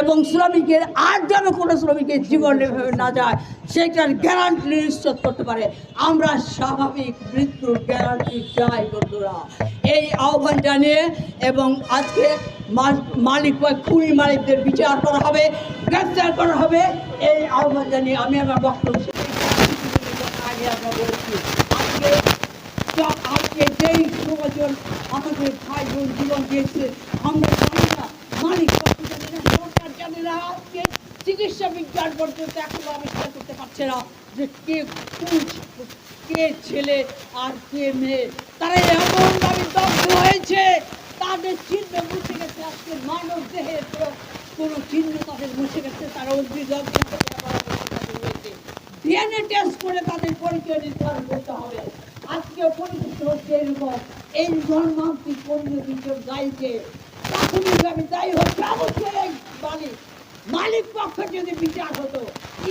এবং শ্রমিকের আর যেন কোনো শ্রমিকের জীবন না যায়, সেটার গ্যারান্টি নিশ্চিত করতে পারে। আমরা স্বাভাবিক মৃত্যুর গ্যারান্টি চাই, বন্ধুরা। এই আহ্বান জানিয়ে এবং আজকে মালিক বা খুনি মালিকদের বিচার করা হবে গ্রেফতার করা হবে। এই আহ্বান জানিয়ে আমি আমার বক্তব্য আজকে যেই ষোলোজন আমাদের ভাই বোন জীবন দিয়েছে, আমরা জানি না মালিক পক্ষ জানে না সরকার জানে না আজকে বিজ্ঞান পর্যন্ত এখনও আবিষ্কার করতে পারছে না যে কে কোন কে ছেলে আর কে মেয়ে। তারা এমনভাবে দগ্ধ হয়েছে, তাদের চিহ্ন মুছে গেছে, আজকে মানব দেহের কোনো- চিহ্ন তাদের মুছে গেছে, তারা হয়েছে। ডিএনএ টেস্ট করে তাদের পরিচয় নির্ধারণ করতে হবে। আজকে পরিচিত হচ্ছে এরকম। এই মর্মান্তিক পরিণতির দায়ীকে প্রাথমিকভাবে দায়ী হচ্ছে অবশ্যই মালিক পক্ষ যদি বিচার হতো,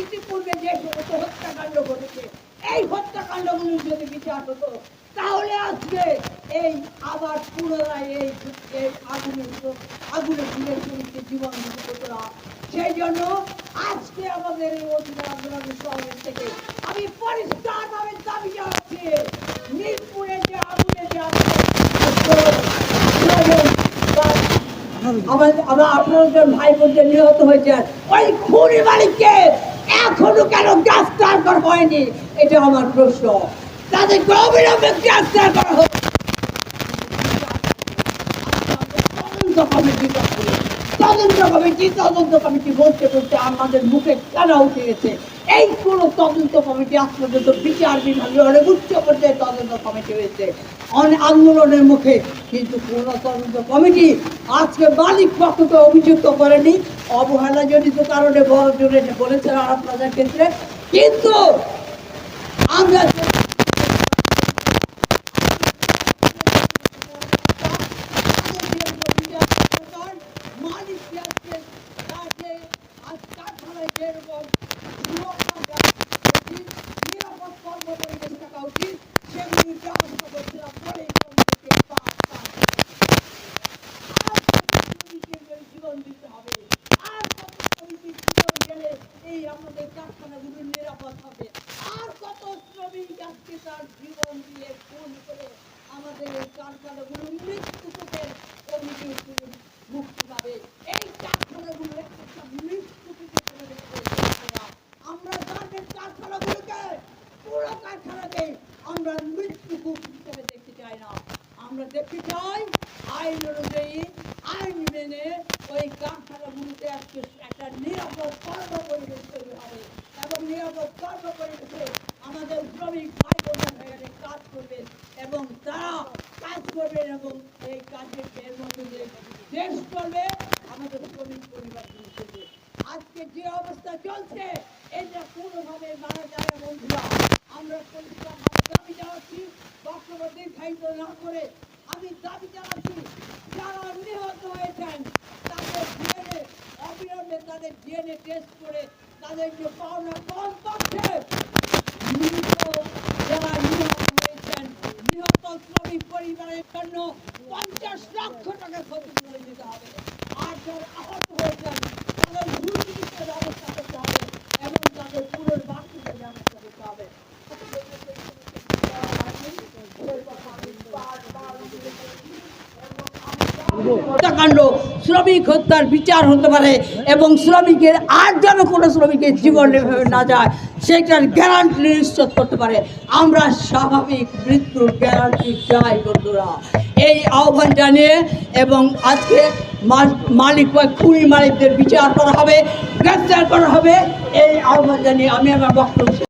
ইতিপূর্বে যে সমস্ত হত্যাকাণ্ড ঘটেছে, এই হত্যাকাণ্ডগুলি যদি বিচার হতো, তাহলে আজকে এই আবার পুনরায় এই এই আগুনের আগুনের দিকে শ্রমিকদের জীবন হতো না সেই জন্য আজকে আমাদের এই অধিকার আন্দোলনের সমাবেশ থেকে আমি পরিষ্কারভাবে দাবি জানাচ্ছি মিরপুরে যে আগুনে যে আমাদের আমরা যে ভাই বোনদের নিহত হয়েছে ওই খুনি মালিককে এখনও কেন গ্রেফতার করা হয়নি এটা আমার প্রশ্ন অবিলম্বে গ্রেফতার করা করছে। তদন্ত কমিটি তদন্ত কমিটি বলতে বলতে আমাদের মুখে কানা উঠে গেছে এই কোনো তদন্ত কমিটি আজ পর্যন্ত বিচার বিভাগীয় অনেক উচ্চ পর্যায়ে তদন্ত কমিটি হয়েছে। অনেক আন্দোলনের মুখে কিন্তু কোনো তদন্ত কমিটি আজকে মালিক পক্ষকে অভিযুক্ত করেনি। অবহেলা জনিত কারণে বড় জোরে বলেছেন আরাম রাজার ক্ষেত্রে। কিন্তু আমরা যে- জীবন দিতে হবে। আর এই আমাদের কারখানাগুলো নিরাপদ হবে? আর কত শ্রমিক আজকে তার দিয়ে খুন করে আমাদের এই কারখানাগুলো মৃত্যু থেকে কমিটির থেকে মুক্তি পাবে এই কারখানাগুলো একটা মৃত্যু থেকে চলে যাবে না। আমরা গার্মেন্ট কারখানাগুলোকে পুরো কারখানাকে আমরা মৃত্যু কূপ হিসেবে দেখতে চাই না আমরা দেখতে চাই আইন অনুযায়ী আইন মেনে ওই কারখানাগুলোতে একটা একটা নিরাপদ কর্ম পরিবেশ তৈরি হবে। এবং নিরাপদ কর্ম পরিবেশে আমাদের শ্রমিক ভাই বোনেরা কাজ করবেন এবং তারা কাজ করবেন এবং এই কাজের মধ্যে দেশ চলবে আমাদের শ্রমিক পরিবারগুলো চলবে আজকে যে অবস্থা চলছে, এটা কোনোভাবে মারা না বন্ধুরা। আমরা পরিষ্কারভাবে দাবি জানাচ্ছি বক্তব্য দীর্ঘায়িত না করে আমি দাবি জানাচ্ছি, যারা নিহত হয়েছেন অবিলম্বে তাদের ডিএনএ টেস্ট করে তাদের যে পাওনা কম মৃত যারা নিহত হয়েছেন নিহত শ্রমিক পরিবারের জন্য পঞ্চাশ লক্ষ আর যারা আহত হয়েছেন তাদের ব্যবস্থা করতে হবে এবং তাদের পুনর্বাসনের ব্যবস্থা করতে হবে হত্যাকাণ্ড শ্রমিক হত্যার বিচার হতে পারে এবং শ্রমিকের আর যেন কোনো শ্রমিকের জীবন না যায়, সেটার গ্যারান্টি নিশ্চিত করতে পারে। আমরা স্বাভাবিক মৃত্যুর গ্যারান্টি চাই, বন্ধুরা। এই আহ্বান জানিয়ে এবং আজকে মালিক বা খুনি মালিকদের বিচার করা হবে গ্রেফতার করা হবে, এই আহ্বান জানিয়ে আমি আমার বক্তব্য